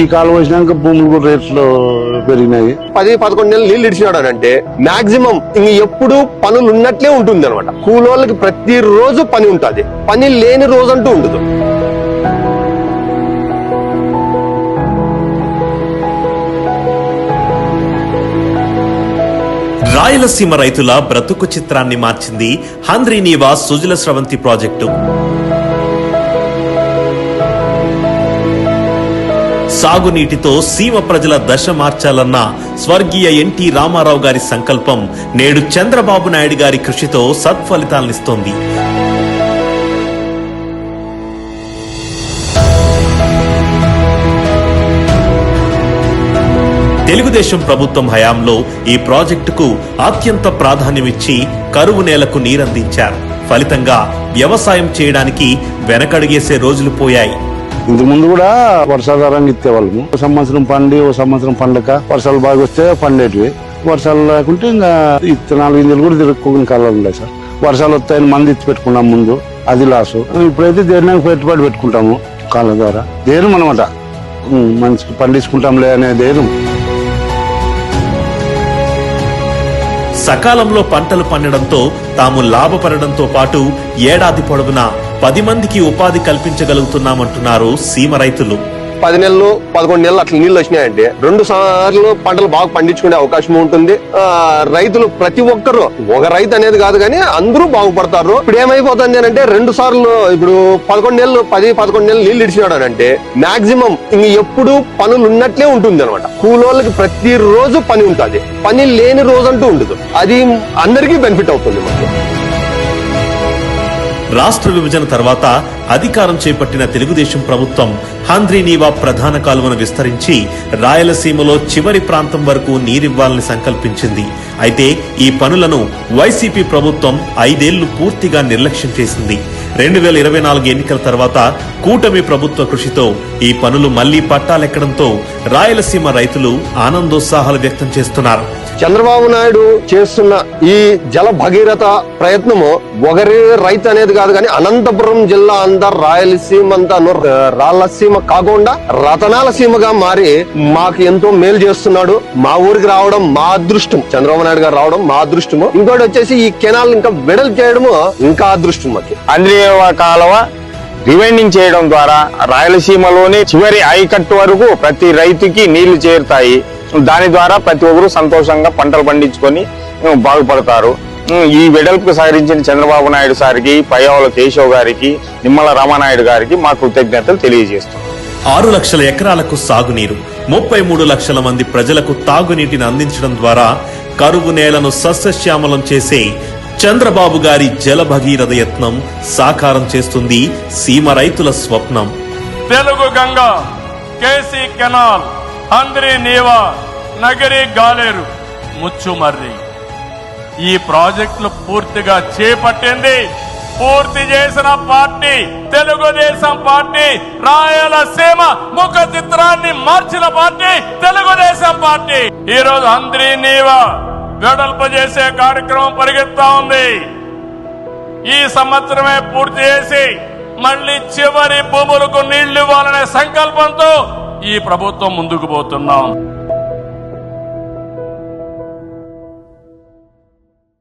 ఈ కాలం వచ్చినాక భూములు కూడా రేట్లు పెరిగినాయి. పది పదకొండు నెలలు నీళ్ళు ఇడిచినాడు అని అంటే మాక్సిమం ఇంక ఎప్పుడు పనులు ఉన్నట్లే ఉంటుంది అనమాట కూలోళ్ళకి ప్రతి రోజు పని ఉంటుంది. పని లేని రోజు అంటూ ఉండదు. రాయలసీమ రైతుల బ్రతుకు చిత్రాన్ని మార్చింది హంద్రీ నీవా సుజల స్రవంతి ప్రాజెక్టు. సాగునీటితో సీమ ప్రజల దశ మార్చాలన్న స్వర్గీయ ఎన్టీ రామారావు గారి సంకల్పం నేడు చంద్రబాబు నాయుడు గారి కృషితో సత్ఫలితాలనిస్తోంది. తెలుగుదేశం ప్రభుత్వం హయాంలో ఈ ప్రాజెక్టుకు అత్యంత ప్రాధాన్యమిచ్చి కరువు నేలకు నీరందించారు. ఫలితంగా వ్యవసాయం చేయడానికి వెనకడుగేసే రోజులు పోయాయి. ఇంతకు ముందు కూడా వర్షాధారంగా ఇచ్చేవాళ్ళము. ఒక సంవత్సరం పండి ఒక సంవత్సరం పండక. వర్షాలు బాగా వస్తే పండేటివి. వర్షాలు లేకుంటే ఇంకా ఇత్తనాలు గింజలు కూడా తిరుక్కోని కాలం ఉన్నాయి సార్. వర్షాలు వస్తాయని మంది ఇచ్చి పెట్టుకున్నాం ముందు. అది లాసు. ఇప్పుడైతే దేని పెట్టుబడి పెట్టుకుంటాము కాళ్ళ ద్వారా. దేని అనమాట మంచి పండించుకుంటాంలే అనే ధైర్యం సకాలంలో పంటలు పండడంతో తాము లాభపడడంతో పాటు ఏడాది పొడవునా పది మందికి ఉపాధి కల్పించగలుగుతున్నామంటున్నారు సీమ రైతులు. పది నెలలు పదకొండు నెలలు అట్లా నీళ్ళు వచ్చినాయంటే రెండు సార్లు పంటలు బాగా పండించుకునే అవకాశం ఉంటుంది. రైతులు ప్రతి ఒక్కరు ఒక రైతు అనేది కాదు కానీ అందరూ బాగుపడతారు. ఇప్పుడు ఏమైపోతుంది అని అంటే రెండు సార్లు ఇప్పుడు పదకొండు నెలలు పది పదకొండు నెలలు నీళ్ళు ఇడిచినాడు అంటే మాక్సిమం ఇంక ఎప్పుడు పనులు ఉన్నట్లే ఉంటుంది అనమాట కూలోళ్ళకి ప్రతి రోజు పని ఉంటుంది. పని లేని రోజు అంటూ ఉండదు. అది అందరికీ బెనిఫిట్ అవుతుంది మనకి రాష్ట్ర విభజన తర్వాత అధికారం చేపట్టిన తెలుగుదేశం ప్రభుత్వం హంద్రీనీవా ప్రధాన కాలువను విస్తరించి రాయలసీమలో చివరి ప్రాంతం వరకు నీరివ్వాలని సంకల్పించింది. అయితే ఈ పనులను వైసీపీ ప్రభుత్వం ఐదేళ్ళు పూర్తిగా నిర్లక్ష్యం చేసింది. రెండు వేల ఇరవై నాలుగు ఎన్నికల తర్వాత కూటమి ప్రభుత్వ కృషితో ఈ పనులు మళ్ళీ పట్టాలెక్కడంతో రాయలసీమ రైతులు ఆనందోత్సాహాలు వ్యక్తం చేస్తున్నారు. చంద్రబాబు నాయుడు చేస్తున్న ఈ జల భగీరథ ప్రయత్నము ఒకరి రైతు అనేది కాదు కానీ అనంతపురం జిల్లా అంతా రాయలసీమ అంతా ను- కాకుండా రతనాల సీమగా మారి మాకు ఎంతో మేలు చేస్తున్నాడు. మా ఊరికి రావడం మా అదృష్టం. చంద్రబాబు నాయుడు గారు రావడం మా అదృష్టము. ఇంకోటి వచ్చేసి ఈ కెనాల్ ఇంకా వెడల్ చేయడము ఇంకా అదృష్టం మాకు. కాలవ కాలువ రివైండింగ్ చేయడం ద్వారా రాయలసీమలోని చివరి ఐకట్టు వరకు ప్రతి రైతుకి నీళ్ళు చేరుతాయి. దాని ద్వారా ప్రతి ఒక్కరు సంతోషంగా పంటలు పండించుకొని బాగుపడతారు. ఈ వెడల్పుకు సహకరించిన చంద్రబాబు నాయుడు సారికి పయ్యావుల కేశవ్ గారికి నిమ్మల రామానాయుడు గారికి మా కృతజ్ఞతలు తెలియజేస్తున్నాం. ఆరు లక్షల ఎకరాలకు సాగునీరు ముప్పై మూడు లక్షల మంది ప్రజలకు తాగునీటిని అందించడం ద్వారా కరువు నేలను సస్యశ్యామలం చేసే చంద్రబాబు గారి జల భగీరథ యత్నం సాకారం చేస్తుంది సీమ రైతుల స్వప్నం. Telugu Ganga K C canal. Handri Neeva Nagari Galeru Muchumarri. ఈ ప్రాజెక్టులు పూర్తిగా చేపట్టింది పూర్తి చేసిన పార్టీ తెలుగుదేశం పార్టీ రాయలసీమ ముఖ చిత్రాన్ని మార్చిన పార్టీ తెలుగుదేశం పార్టీ. ఈ రోజు హంద్రి నీవా వెడల్పు చేసే కార్యక్రమం పరిగెత్తా ఉంది. ఈ సంవత్సరమే పూర్తి చేసి మళ్ళీ చివరి భూములకు నీళ్ళు ఇవ్వాలనే సంకల్పంతో ఈ ప్రభుత్వం ముందుకు పోతున్నాం.